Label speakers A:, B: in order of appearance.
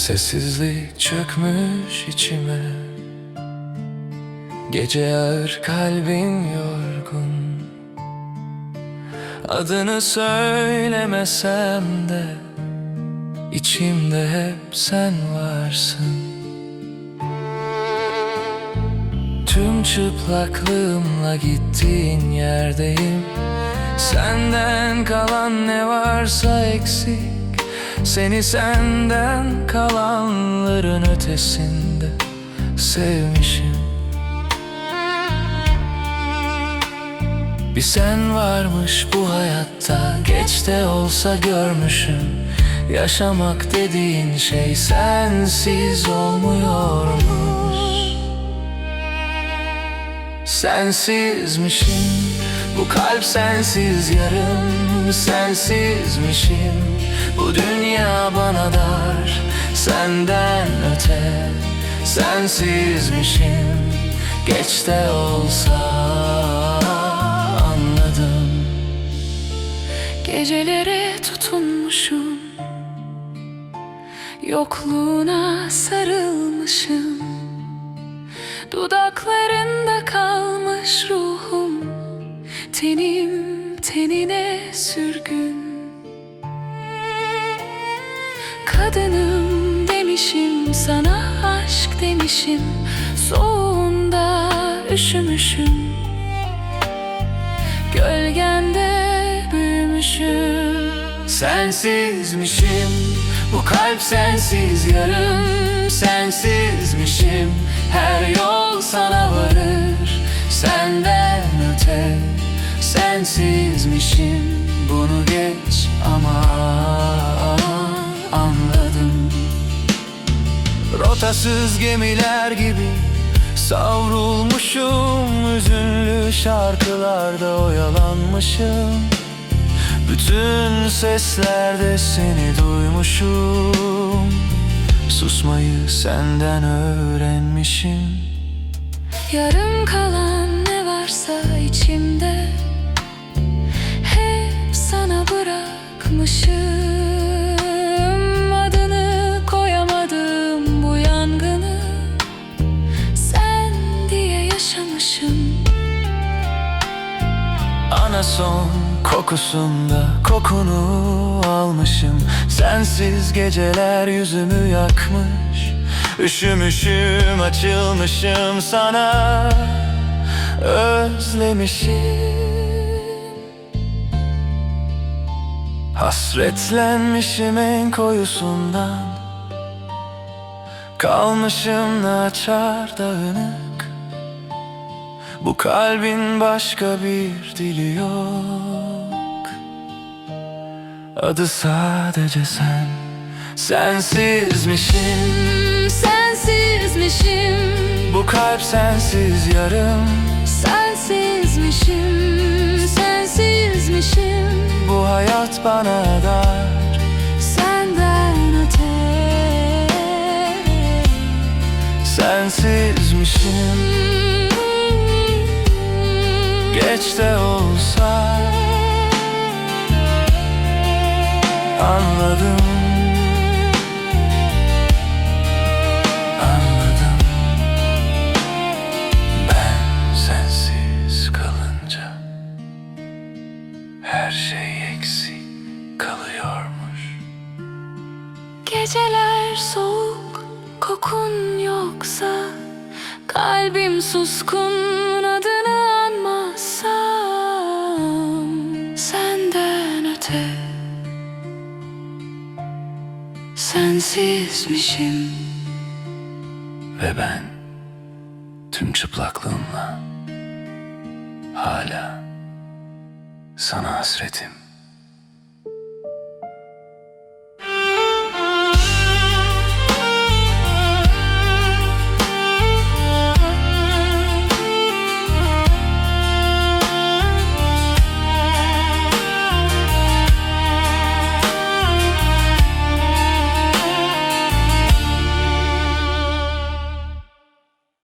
A: Sessizlik çökmüş içime. Gece ağır kalbin yorgun. Adını söylemesem de içimde hep sen varsın. Tüm çıplaklığımla gittiğin yerdeyim. Senden kalan ne varsa eksik Seni senden kalanların ötesinde sevmişim. Bir sen varmış bu hayatta Geç de olsa görmüşüm. Yaşamak dediğin şey sensiz olmuyormuş. Sensizmişim. Bu kalp sensiz yarım Sensizmişim. Bu dünya bana dar Senden öte Sensizmişim. Geç de olsa anladım.
B: Gecelere tutunmuşum. Yokluğuna sarılmışım Kadınım demişim sana aşk demişim. Soğuğunda üşümüşüm. Gölgende büyümüşüm.
A: Sensizmişim Bu kalp sensiz yarım Sensizmişim. Her yol sana varır Senden öte. Sensizmişim Bunu geç ama Rotasız gemiler gibi Savrulmuşum Üzünlü şarkılarda oyalanmışım. Bütün seslerde seni duymuşum. Susmayı senden öğrenmişim.
B: Yarım kalan ne varsa içimde Hep sana bırakmışım
A: Anason kokusunda kokunu almışım. Sensiz geceler yüzümü yakmış. Üşümüşüm açılmışım sana. Özlemişim. Hasretlenmişim en koyusundan. Kalmışım naçar dağınık Bu kalbin başka bir dili yok. Adı sadece sen. Sensizmişim.
B: Sensizmişim.
A: Bu kalp sensiz yarım.
B: Sensizmişim. Sensizmişim.
A: Bu hayat bana dar.
B: Senden öte.
A: Sensizmişim Geç de olsa Anladım. Anladım. Ben sensiz kalınca Her şey eksik kalıyormuş.
B: Geceler soğuk, kokun yoksa Kalbim suskun Öte Sensizmişim
A: Ve ben tüm çıplaklığımla hala sana hasretim.